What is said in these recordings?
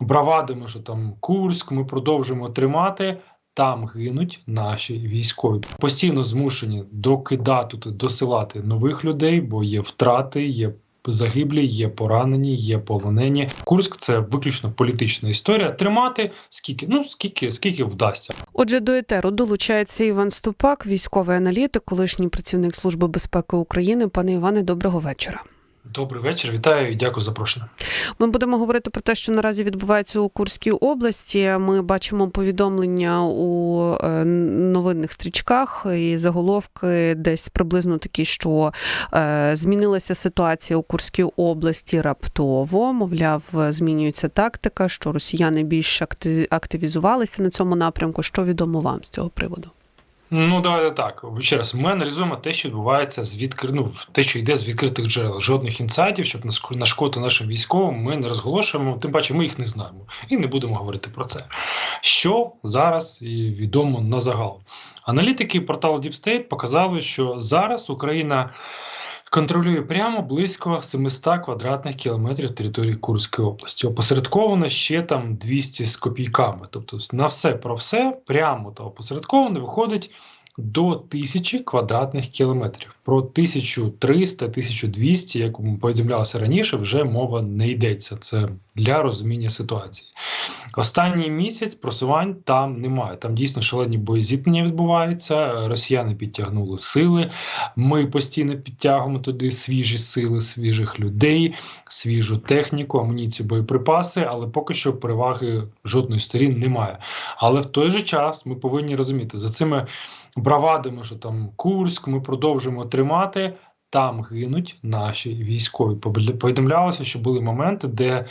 бравадами, що там Курськ, ми продовжуємо тримати. Там гинуть наші військові. Постійно змушені докидати досилати нових людей, бо є втрати, є загиблі, є поранені, є полонені. Курськ це виключно політична історія. Тримати скільки, ну скільки, скільки вдасться. Отже, до етеру долучається Іван Ступак, військовий аналітик, колишній працівник Служби безпеки України. Пане Іване, доброго вечора. Добрий вечір, вітаю і дякую за запрошення. Ми будемо говорити про те, що наразі відбувається у Курській області. Ми бачимо повідомлення у е, новинних стрічках і заголовки десь приблизно такі, що е, змінилася ситуація у Курській області раптово. Мовляв, змінюється тактика, що росіяни більш активізувалися на цьому напрямку. Що відомо вам з цього приводу? Ну, давайте так. Ще раз, ми аналізуємо те, що відбувається з відкр... ну, те, що йде з відкритих джерел. Жодних інсайдів, щоб нашкодити нашим військовим, ми не розголошуємо. Тим паче, ми їх не знаємо і не будемо говорити про це. Що зараз відомо на загал. Аналітики порталу Deep State показали, що зараз Україна контролює прямо близько 700 квадратних кілометрів території Курської області. Опосередковано ще там 200 з копійками. Тобто, на все про все прямо та опосередковано виходить до тисячі квадратних кілометрів. Про 1300-1200, як повідомлялося раніше, вже мова не йдеться. Це для розуміння ситуації. Останній місяць просувань там немає. Там дійсно шалені боєзіткнення відбуваються. Росіяни підтягнули сили. Ми постійно підтягуємо туди свіжі сили, свіжих людей, свіжу техніку, амуніцію, боєприпаси, але поки що переваги жодної сторін немає. Але в той же час ми повинні розуміти за цими бравадами, що там Курськ, ми продовжуємо тримати. Там гинуть наші військові. Повідомлялося, що були моменти, де,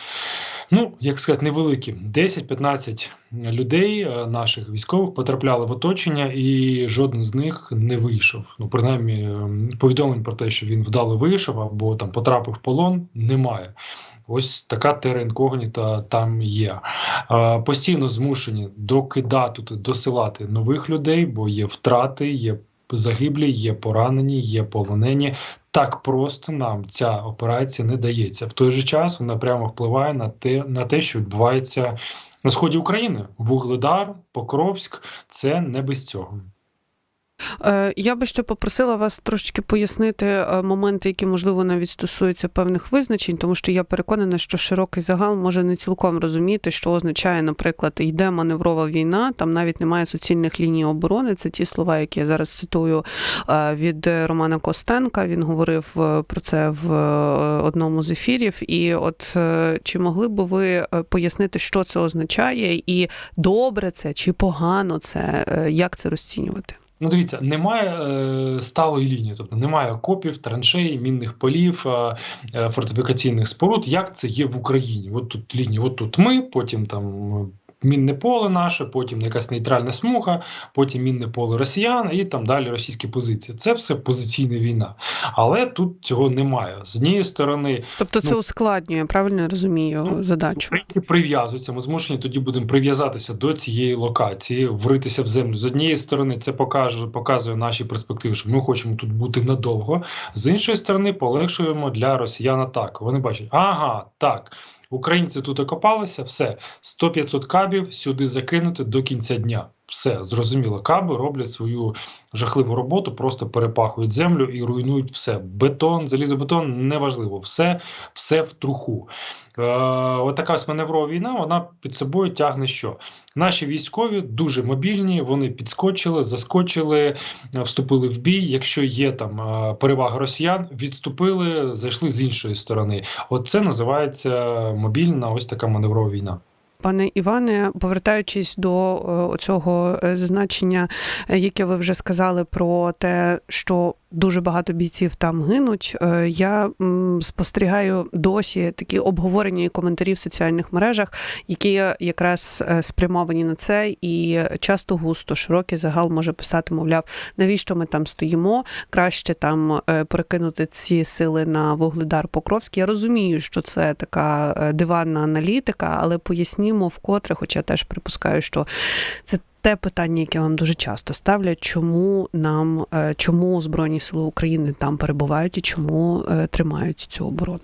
ну як сказати, невеликі 10-15 людей е, наших військових потрапляли в оточення, і жоден з них не вийшов. Ну, принаймні, ем, повідомлень про те, що він вдало вийшов або там потрапив в полон, немає. Ось така тера інкогніта там є. Постійно змушені докидати, досилати нових людей, бо є втрати, є загиблі, є поранені, є полонені. Так просто нам ця операція не дається. В той же час вона прямо впливає на те, на те, що відбувається на сході України. Вугледар, Покровськ це не без цього. Е, я би ще попросила вас трошечки пояснити е, моменти, які можливо навіть стосуються певних визначень, тому що я переконана, що широкий загал може не цілком розуміти, що означає, наприклад, йде маневрова війна, там навіть немає суцільних ліній оборони. Це ті слова, які я зараз цитую е, від Романа Костенка. Він говорив про це в одному з ефірів. І от чи могли б ви пояснити, що це означає, і добре це чи погано це, як це розцінювати? Ну, дивіться, немає е, сталої лінії, тобто немає окопів, траншей, мінних полів, е, е, фортифікаційних споруд. Як це є в Україні? От тут лінії, от тут ми, потім там мінне поле наше, потім якась нейтральна смуга, потім мінне поле росіян і там далі російські позиції. Це все позиційна війна. Але тут цього немає. З однієї сторони, тобто це ну, ускладнює, правильно я розумію ну, задачу. Українці прив'язуються. Ми змушені тоді будемо прив'язатися до цієї локації, вритися в землю. З однієї сторони, це покаже, показує наші перспективи, що ми хочемо тут бути надовго. З іншої сторони, полегшуємо для росіян атаку. Вони бачать, ага, так. Українці тут окопалися, все 100-500 кабів сюди закинути до кінця дня. Все зрозуміло, каби роблять свою жахливу роботу, просто перепахують землю і руйнують все. Бетон, залізобетон неважливо, все все в труху. Е, Отака ось маневрова війна. Вона під собою тягне що? Наші військові дуже мобільні, вони підскочили, заскочили, вступили в бій. Якщо є там е, перевага росіян, відступили, зайшли з іншої сторони. Оце називається мобільна ось така маневрова війна. Пане Іване, повертаючись до е, цього е, значення, е, яке ви вже сказали про те, що дуже багато бійців там гинуть. Я спостерігаю досі такі обговорення і коментарі в соціальних мережах, які якраз спрямовані на це, і часто густо широкий загал може писати, мовляв, навіщо ми там стоїмо? Краще там перекинути ці сили на вугледар Покровський. Я розумію, що це така диванна аналітика, але розуміємо вкотре, хоча теж припускаю, що це. Те питання, яке вам дуже часто ставлять, чому нам е, чому Збройні Сили України там перебувають і чому е, тримають цю оборону?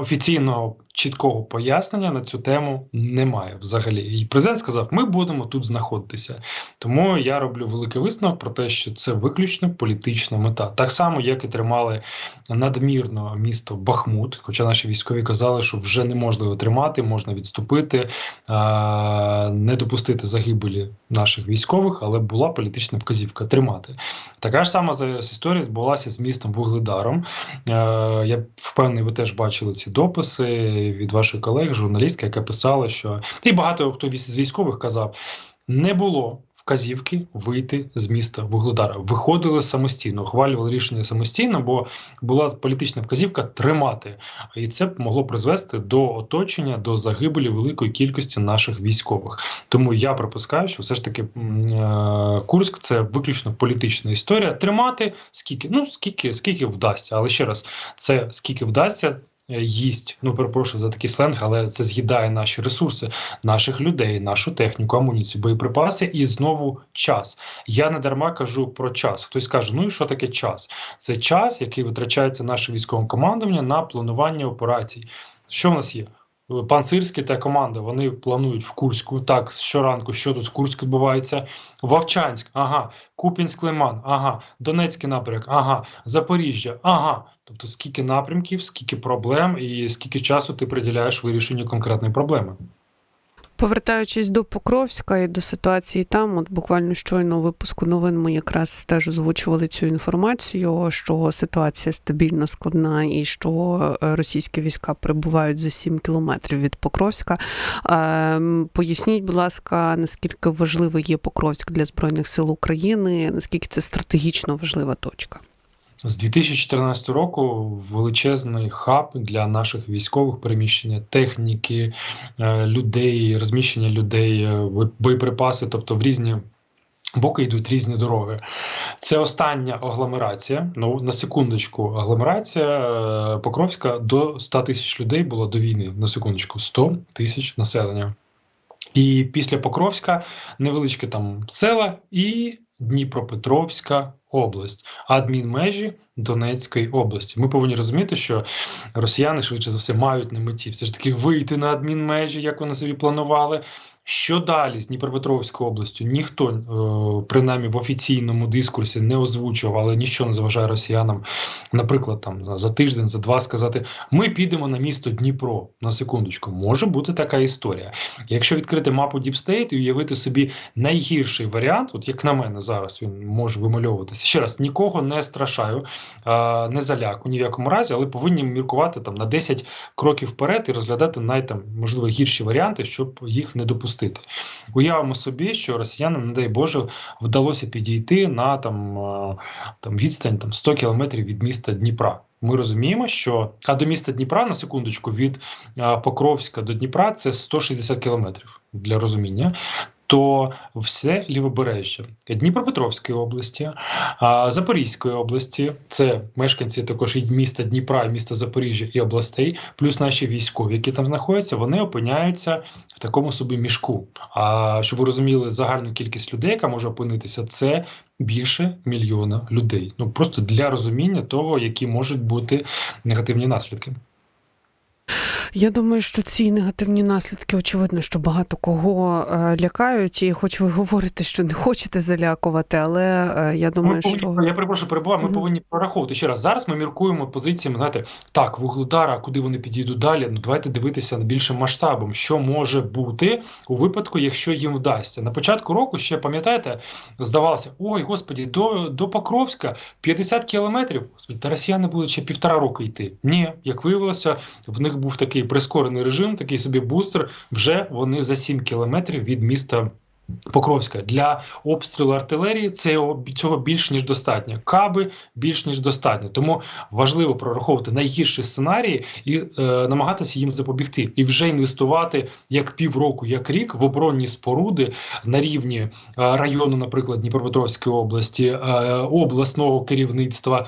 Офіційно чіткого пояснення на цю тему немає взагалі. І президент сказав: ми будемо тут знаходитися. Тому я роблю великий висновок про те, що це виключно політична мета. Так само, як і тримали надмірно місто Бахмут. Хоча наші військові казали, що вже неможливо тримати, можна відступити, не допустити загибелі наших військових, але була політична вказівка тримати. Така ж сама історія відбулася з містом Вугледаром. Я впевнений, ви теж бачили ці дописи від ваших колег, журналістки, яка писала, що і багато хто з військових казав, не було вказівки вийти з міста Вугледара. Виходили самостійно, ухвалювали рішення самостійно, бо була політична вказівка тримати, і це могло призвести до оточення, до загибелі великої кількості наших військових. Тому я припускаю, що все ж таки е, Курськ це виключно політична історія. Тримати скільки, ну скільки, скільки вдасться, але ще раз, це скільки вдасться. Е, їсть. Ну перепрошую за такий сленг, але це з'їдає наші ресурси, наших людей, нашу техніку, амуніцію, боєприпаси і знову час. Я не дарма кажу про час. Хтось каже, ну і що таке час? Це час, який витрачається наше військове командування на планування операцій. Що в нас є? Пан Сирський та команда вони планують в Курську. Так, щоранку, що тут в Курську відбувається. Вовчанськ, ага, Купінськ Лиман, ага, Донецький напрямок, ага, Запоріжжя, ага. Тобто, скільки напрямків, скільки проблем і скільки часу ти приділяєш вирішенню конкретної проблеми. Повертаючись до Покровська і до ситуації там, от буквально щойно у випуску новин ми якраз теж озвучували цю інформацію, що ситуація стабільно складна і що е, російські війська перебувають за 7 кілометрів від Покровська. Ем, поясніть, будь ласка, наскільки важливий є Покровськ для збройних сил України, наскільки це стратегічно важлива точка. З 2014 року величезний хаб для наших військових переміщення техніки, е, людей, розміщення людей, е, боєприпаси, тобто в різні. Боки йдуть різні дороги. Це остання агломерація. Ну на секундочку, агломерація е, Покровська до 100 тисяч людей була до війни. На секундочку, 100 тисяч населення. І після Покровська невеличке там села і Дніпропетровська область, адмінмежі Донецької області. Ми повинні розуміти, що росіяни швидше за все мають на меті все ж таки вийти на адмінмежі, як вони собі планували. Що далі з Дніпропетровською областю ніхто, е, принаймні в офіційному дискурсі, не озвучував, але нічого не заважає росіянам, наприклад, там за тиждень, за два сказати: ми підемо на місто Дніпро на секундочку. Може бути така історія. Якщо відкрити мапу Діпстейт і уявити собі найгірший варіант, от як на мене зараз він може вимальовуватися. Ще раз нікого не страшаю, не заляку ні в якому разі, але повинні міркувати там на 10 кроків вперед і розглядати най там можливо гірші варіанти, щоб їх не допустити допустити. Уявимо собі, що росіянам, не дай Боже, вдалося підійти на там е, там відстань там 100 кілометрів від міста Дніпра. Ми розуміємо, що а до міста Дніпра на секундочку від е, Покровська до Дніпра це 160 кілометрів для розуміння то все лівобережжя Дніпропетровської області, Запорізької області, це мешканці також і міста Дніпра, і міста Запоріжжя і областей, плюс наші військові, які там знаходяться, вони опиняються в такому собі мішку. А щоб ви розуміли загальну кількість людей, яка може опинитися, це більше мільйона людей. Ну просто для розуміння того, які можуть бути негативні наслідки. Я думаю, що ці негативні наслідки, очевидно, що багато кого е, лякають, і хоч ви говорите, що не хочете залякувати, але е, я думаю, повинні, що я перепрошую, перебуваю. Ми mm -hmm. повинні прораховувати ще раз. Зараз ми міркуємо позиціями. Знаєте, так, вугледара, куди вони підійдуть далі. Ну давайте дивитися більшим масштабом, що може бути у випадку, якщо їм вдасться. На початку року ще пам'ятаєте, здавалося, ой, господі, до до Покровська 50 кілометрів. Та росіяни будуть ще півтора року йти. Ні, як виявилося, в них був такий прискорений режим, такий собі бустер. Вже вони за 7 кілометрів від міста. Покровська для обстрілу артилерії це цього більш ніж достатньо. Каби більш ніж достатньо. Тому важливо прораховувати найгірші сценарії і е, намагатися їм запобігти, і вже інвестувати як півроку, як рік в оборонні споруди на рівні е, району, наприклад, Дніпропетровської області, е, обласного керівництва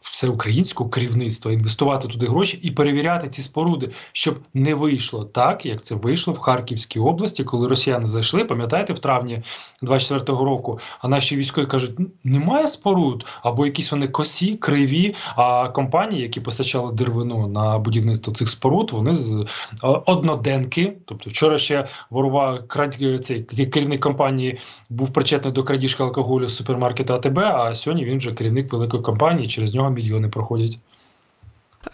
все українського керівництва, інвестувати туди гроші і перевіряти ці споруди, щоб не вийшло так, як це вийшло в Харківській області, коли росіяни зайшли. Пам'ятаєте, в травні 24-го року. А наші військові кажуть, «Н- немає споруд, або якісь вони косі, криві. А компанії, які постачали деревину на будівництво цих споруд, вони з одноденки. Тобто, вчора ще ворова крад... цей керівник компанії був причетний до крадіжки алкоголю з супермаркету АТБ. А сьогодні він вже керівник великої компанії. Через нього мільйони проходять.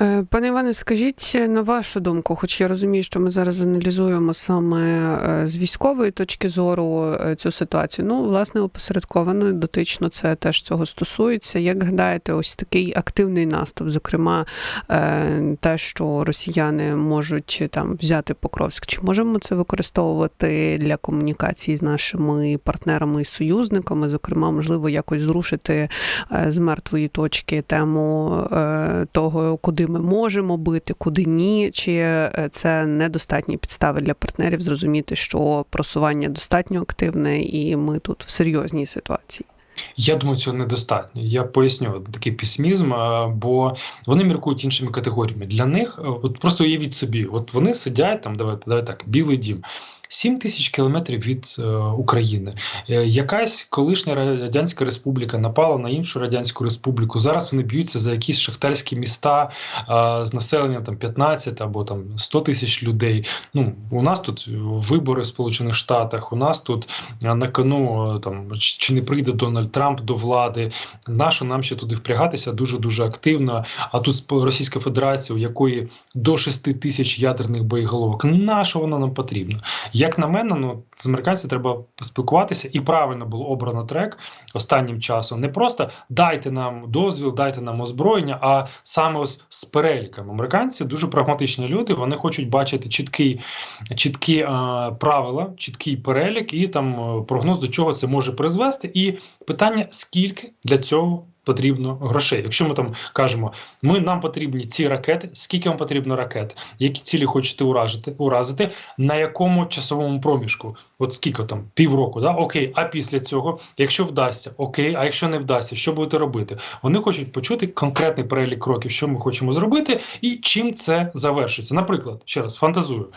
Е, Пане Іване, скажіть на вашу думку, хоч я розумію, що ми зараз аналізуємо саме е, з військової точки зору е, цю ситуацію. Ну, власне, опосередковано дотично це теж цього стосується. Як гадаєте, ось такий активний наступ, зокрема, е, те, що росіяни можуть там взяти Покровськ, чи можемо це використовувати для комунікації з нашими партнерами і союзниками? Зокрема, можливо, якось зрушити е, з мертвої точки тему е, того, куди ми можемо бити, куди ні, чи е, це недостатні підстави для партнерів зрозуміти, що просування достатньо активне, і ми тут в серйозній ситуації. Я думаю, цього недостатньо. Я поясню такий песимізм, е, бо вони міркують іншими категоріями. Для них, е, от просто уявіть собі, от вони сидять там, давайте, давайте так, білий дім. 7 тисяч кілометрів від е, України. Е, якась колишня радянська республіка напала на іншу радянську республіку. Зараз вони б'ються за якісь шахтарські міста е, з населенням там 15 або там 100 тисяч людей. Ну у нас тут вибори в Сполучених Штатах. У нас тут на кону там чи не прийде Дональд Трамп до влади. Нащо нам ще туди впрягатися дуже дуже активно. А тут Російська Федерація, у якої до 6 тисяч ядерних боєголовок. На що воно нам потрібно? Як на мене, ну з американцями треба спілкуватися, і правильно було обрано трек останнім часом. Не просто дайте нам дозвіл, дайте нам озброєння, а саме ось з переліками. Американці дуже прагматичні люди. Вони хочуть бачити чіткий, чіткі е, правила, чіткий перелік і там е, прогноз до чого це може призвести. І питання: скільки для цього потрібно грошей? Якщо ми там кажемо, ми нам потрібні ці ракети, скільки вам потрібно ракет, які цілі хочете уражити, уразити, на якому часовому проміжку? От скільки там півроку, да? окей. А після цього, якщо вдасться, окей, а якщо не вдасться, що будете робити? Вони хочуть почути конкретний перелік кроків, що ми хочемо зробити, і чим це завершиться. Наприклад, ще раз фантазую.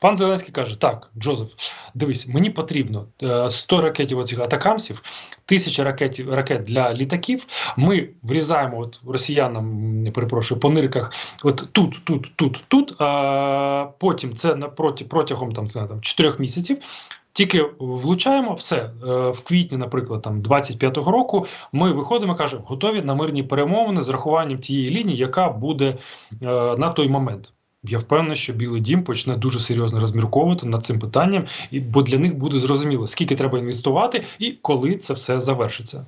Пан Зеленський каже: Так, Джозеф, дивись, мені потрібно е, 100 ракетів оцих атакамсів, тисяча ракетів ракет для літаків. Ми врізаємо от росіянам, м, перепрошую, по нирках, от тут, тут, тут, тут. А потім це на проти протягом там це там 4 місяців. Тільки влучаємо все Е, в квітні, наприклад, там 25-го року. Ми виходимо, кажемо, готові на мирні перемовини з рахуванням тієї лінії, яка буде е, на той момент. Я впевнений, що Білий Дім почне дуже серйозно розмірковувати над цим питанням, і бо для них буде зрозуміло, скільки треба інвестувати і коли це все завершиться.